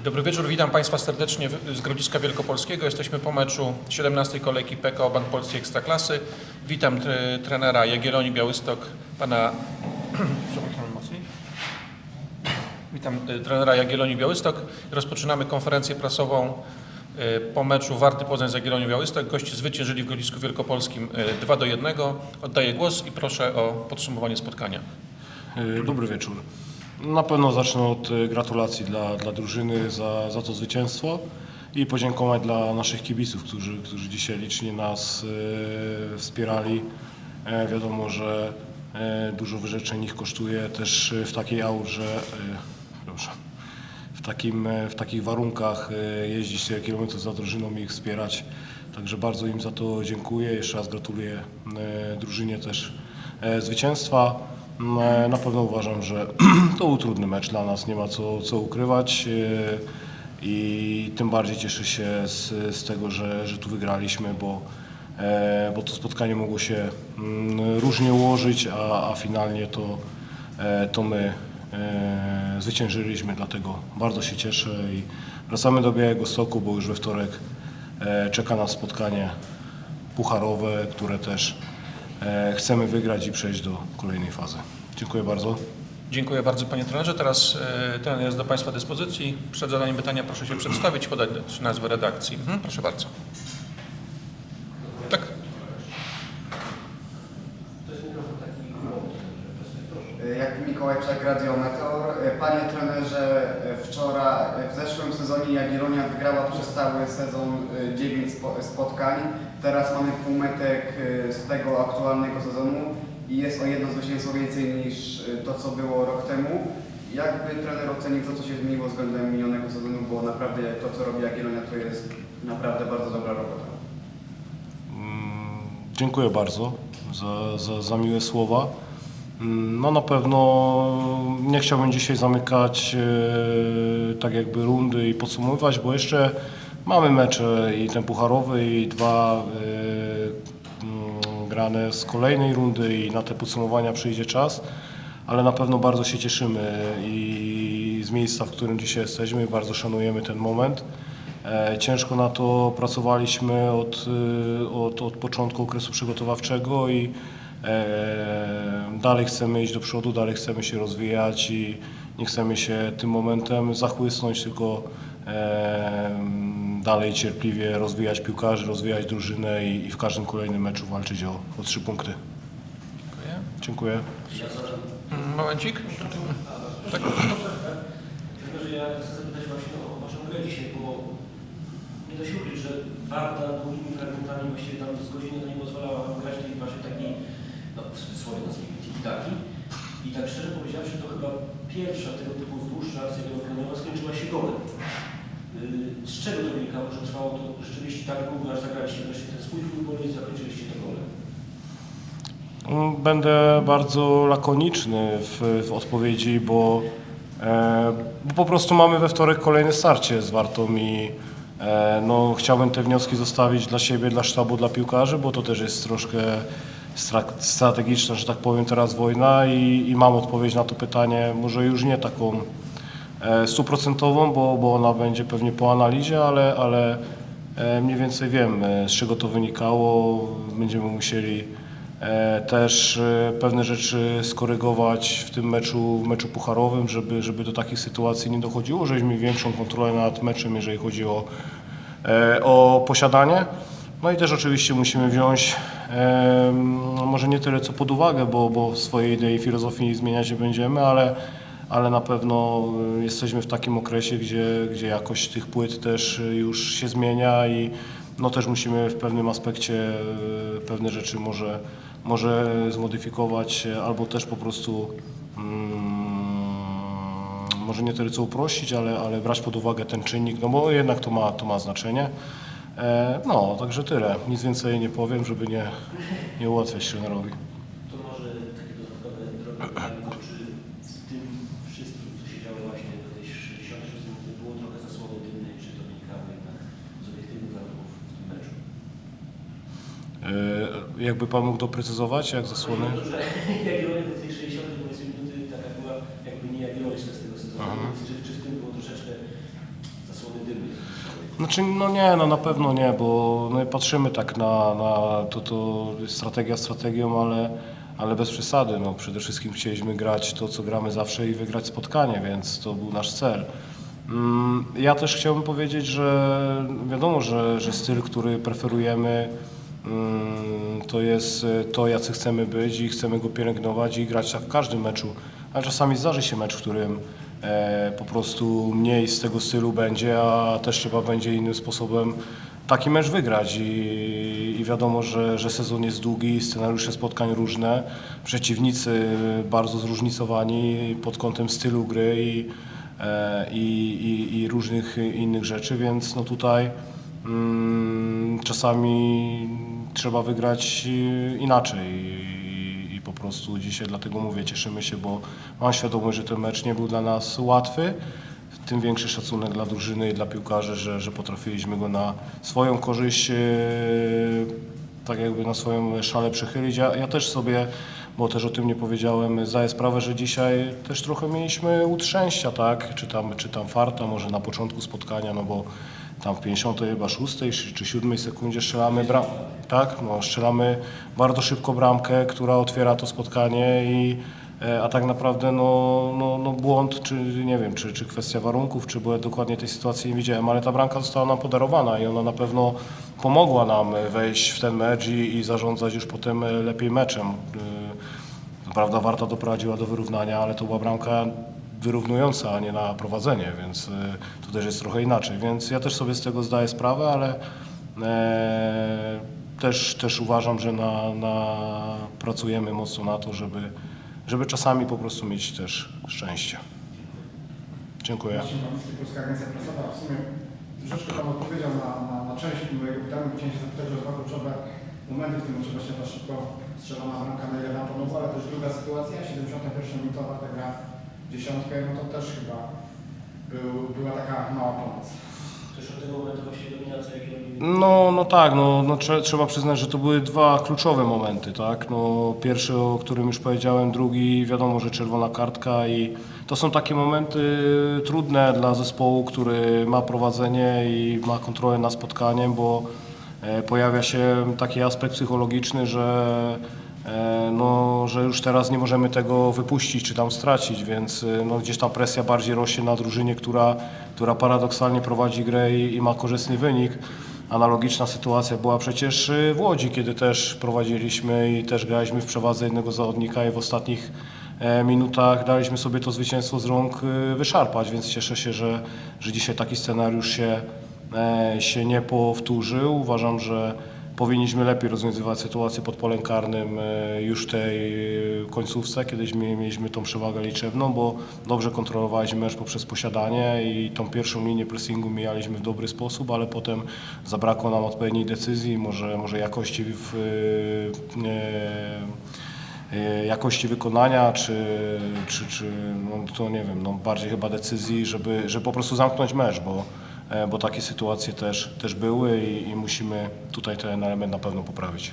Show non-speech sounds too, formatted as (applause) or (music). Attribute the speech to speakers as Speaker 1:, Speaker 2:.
Speaker 1: Dobry wieczór, witam Państwa serdecznie z Grodziska Wielkopolskiego. Jesteśmy po meczu 17. kolejki PKO Bank Polski Ekstraklasy. Witam tre, trenera Jagiellonii Białystok, pana... (clears throat) Witam y, trenera Jagiellonii Białystok. Rozpoczynamy konferencję prasową y, po meczu Warty Poznań z Jagiellonią Białystok. Goście zwyciężyli w Grodzisku Wielkopolskim y, 2 do 1. Oddaję głos i proszę o podsumowanie spotkania.
Speaker 2: E, Dobry wieczór. Na pewno zacznę od e, gratulacji dla, dla drużyny za, za to zwycięstwo i podziękować dla naszych kibiców, którzy, którzy dzisiaj licznie nas e, wspierali. E, wiadomo, że e, dużo wyrzeczeń ich kosztuje też e, w takiej aurze, e, w, takim, e, w takich warunkach e, jeździć tyle kilometrów za drużyną i ich wspierać. Także bardzo im za to dziękuję. Jeszcze raz gratuluję e, drużynie też e, zwycięstwa. E, Na pewno uważam, że (clears throat) to był trudny mecz dla nas, nie ma co, co ukrywać. e, I tym bardziej cieszę się z, z tego, że, że tu wygraliśmy, bo, e, bo to spotkanie mogło się mm, różnie ułożyć, a, a finalnie to, e, to my zwyciężyliśmy, dlatego bardzo się cieszę i wracamy do Białego Stoku, bo już we wtorek czeka nas spotkanie pucharowe, które też chcemy wygrać i przejść do kolejnej fazy. Dziękuję bardzo.
Speaker 1: Dziękuję bardzo panie trenerze. Teraz e, trener jest do Państwa dyspozycji. Przed zadaniem pytania proszę się przedstawić, podać nazwę redakcji. Mhm, proszę bardzo. Tak.
Speaker 3: Jak Mikołaj Czak, Radio Meteor. Panie trenerze, wczoraj, w zeszłym sezonie Jagiellonia wygrała przez cały sezon 9 spo- spotkań. Teraz mamy półmetek z tego aktualnego sezonu i jest o jedno zwycięstwo więcej niż to, co było rok temu. Jakby trener ocenił to, co się zmieniło względem minionego sezonu, bo naprawdę to, co robi Jagiellonia, to jest naprawdę bardzo dobra robota.
Speaker 2: Mm, Dziękuję bardzo za, za, za miłe słowa. Mm, No na pewno nie chciałbym dzisiaj zamykać e, tak jakby rundy i podsumowywać, bo jeszcze mamy mecze i ten pucharowy i dwa e, mm, grane z kolejnej rundy i na te podsumowania przyjdzie czas, ale na pewno bardzo się cieszymy i z miejsca, w którym dzisiaj jesteśmy, bardzo szanujemy ten moment. E, Ciężko na to pracowaliśmy od, y, od, od początku okresu przygotowawczego i e, dalej chcemy iść do przodu, dalej chcemy się rozwijać i nie chcemy się tym momentem zachłysnąć, tylko e, dalej cierpliwie rozwijać piłkarzy, rozwijać drużynę i, i w każdym kolejnym meczu walczyć o, o trzy punkty.
Speaker 1: Dziękuję.
Speaker 2: Dziękuję.
Speaker 1: Momencik. Tak.
Speaker 4: Tylko, że ja chcę zapytać właśnie o Waszą grę dzisiaj, bo nie da się ukryć, że Warta długimi fragmentami właściwie tam z godziny to nie pozwalała Wam grać tej Waszej takiej, no w cudzysłowie nazwijmy tiki-taki. I tak szczerze powiedziawszy, to chyba pierwsza tego typu dłuższa akcja wielokrotnowa skończyła się golem. Yy, Z czego to wynikało, że trwało to rzeczywiście tak długo, aż zagraliście wreszcie ten swój futbol i zakończyliście to golem?
Speaker 2: Będę bardzo lakoniczny w, w odpowiedzi, bo, e, bo po prostu mamy we wtorek kolejne starcie z Wartą i e, no, chciałbym te wnioski zostawić dla siebie, dla sztabu, dla piłkarzy, bo to też jest troszkę stra- strategiczna, że tak powiem, teraz wojna i, i mam odpowiedź na to pytanie, może już nie taką stuprocentową, bo, bo ona będzie pewnie po analizie, ale, ale e, mniej więcej wiem, e, z czego to wynikało. Będziemy musieli e, też e, pewne rzeczy skorygować w tym meczu, meczu pucharowym, żeby, żeby do takich sytuacji nie dochodziło, mieli większą kontrolę nad meczem, jeżeli chodzi o, e, o posiadanie. No i też oczywiście musimy wziąć, może nie tyle co pod uwagę, bo, bo swojej idei filozofii zmieniać nie będziemy, ale, ale na pewno y, jesteśmy w takim okresie, gdzie, gdzie jakość tych płyt też y, już się zmienia i no też musimy w pewnym aspekcie y, pewne rzeczy może, może zmodyfikować albo też po prostu mm, może nie tyle co uprościć, ale, ale brać pod uwagę ten czynnik, no bo jednak to ma, to ma znaczenie. E, No, także tyle. Nic więcej nie powiem, żeby nie, nie ułatwiać trenerowi.
Speaker 4: To może takie dodatkowe drogie pytanie, to czy w tym wszystkim, co się działo właśnie do tej 66 minuty, było trochę zasłony dymnej, czy to wynikało jednak z obiektywnych warunków w tym meczu?
Speaker 2: E, Jakby Pan mógł doprecyzować, jak zasłony?
Speaker 4: Jagiellonia do tej 60 powiedzmy minuty taka była jakby nie Jagiellonia z tego sezonu,
Speaker 2: Aha.
Speaker 4: więc czy, czy w tym było troszeczkę
Speaker 2: Znaczy, no nie, no na pewno nie, bo no, patrzymy tak na, na to, to strategia strategią, ale, ale bez przesady. No, przede wszystkim chcieliśmy grać to, co gramy zawsze i wygrać spotkanie, więc to był nasz cel. Mm, Ja też chciałbym powiedzieć, że wiadomo, że, że styl, który preferujemy, to jest e, to, jacy chcemy być i chcemy go pielęgnować i grać w każdym meczu. Ale czasami zdarzy się mecz, w którym e, po prostu mniej z tego stylu będzie, a też trzeba będzie innym sposobem taki mecz wygrać. I, i wiadomo, że, że sezon jest długi, scenariusze spotkań różne, przeciwnicy bardzo zróżnicowani pod kątem stylu gry i, e, i, i, i różnych innych rzeczy, więc no tutaj mm, czasami trzeba wygrać e, inaczej. I, po prostu dzisiaj dlatego mówię, cieszymy się, bo mam świadomość, że ten mecz nie był dla nas łatwy. Tym większy szacunek dla drużyny i dla piłkarzy, że, że potrafiliśmy go na swoją korzyść, e, tak jakby na swoją szalę przechylić. Ja, ja też sobie, bo też o tym nie powiedziałem, zdaję sprawę, że dzisiaj też trochę mieliśmy utrzęścia, tak? Czy tam, czy tam farta, może na początku spotkania, no bo tam w 50 chyba 6 czy- czy 7 sekundzie strzelamy bram, tak? No, strzelamy bardzo szybko bramkę, która otwiera to spotkanie i a tak naprawdę no, no, no błąd, czy nie wiem, czy, czy kwestia warunków, czy ja dokładnie tej sytuacji nie widziałem, ale ta bramka została nam podarowana i ona na pewno pomogła nam wejść w ten mecz i, i zarządzać już potem e, lepiej meczem. E, prawda Warta doprowadziła do wyrównania, ale to była bramka wyrównująca, a nie na prowadzenie, więc e, to też jest trochę inaczej. Więc ja też sobie z tego zdaję sprawę, ale e, też, też uważam, że na, na, pracujemy mocno na to, żeby, żeby czasami po prostu mieć też szczęście. Dziękuję.
Speaker 5: Marcin Polska Agencja Prasowa. W sumie troszeczkę Pan odpowiedział na, na, na część mojego pytania. Chciałem się zapytać o dwa kluczowe momenty w tym meczu. Właśnie ta szybko strzelona bramka na ile nam pomogła, ale też druga sytuacja, 71 minutowa ta gra w dziesiątkę, no to też chyba był, była taka mała pomoc.
Speaker 2: No, no tak, no, no trze, trzeba przyznać, że to były dwa kluczowe momenty, tak? No, pierwszy, o którym już powiedziałem, drugi, wiadomo, że czerwona kartka i to są takie momenty trudne dla zespołu, który ma prowadzenie i ma kontrolę nad spotkaniem, bo e, pojawia się taki aspekt psychologiczny, że no, że już teraz nie możemy tego wypuścić czy tam stracić, więc e, no, gdzieś tam presja bardziej rośnie na drużynie, która, która paradoksalnie prowadzi grę i, i ma korzystny wynik. Analogiczna sytuacja była przecież y, w Łodzi, kiedy też prowadziliśmy i też graliśmy w przewadze jednego zawodnika i w ostatnich e, minutach daliśmy sobie to zwycięstwo z rąk y, wyszarpać, więc cieszę się, że, że dzisiaj taki scenariusz się, e, się nie powtórzył. Uważam, że powinniśmy lepiej rozwiązywać sytuację pod polem karnym e, już w tej e, końcówce, kiedyś mi- mieliśmy tą przewagę liczebną, bo dobrze kontrolowaliśmy mecz poprzez posiadanie i tą pierwszą linię pressingu mijaliśmy w dobry sposób, ale potem zabrakło nam odpowiedniej decyzji, może, może jakości w, e, jakości wykonania, czy, czy, czy no to nie wiem, no bardziej chyba decyzji, żeby, żeby po prostu zamknąć mecz, bo, bo takie sytuacje też, też były i, i musimy tutaj ten element na pewno poprawić.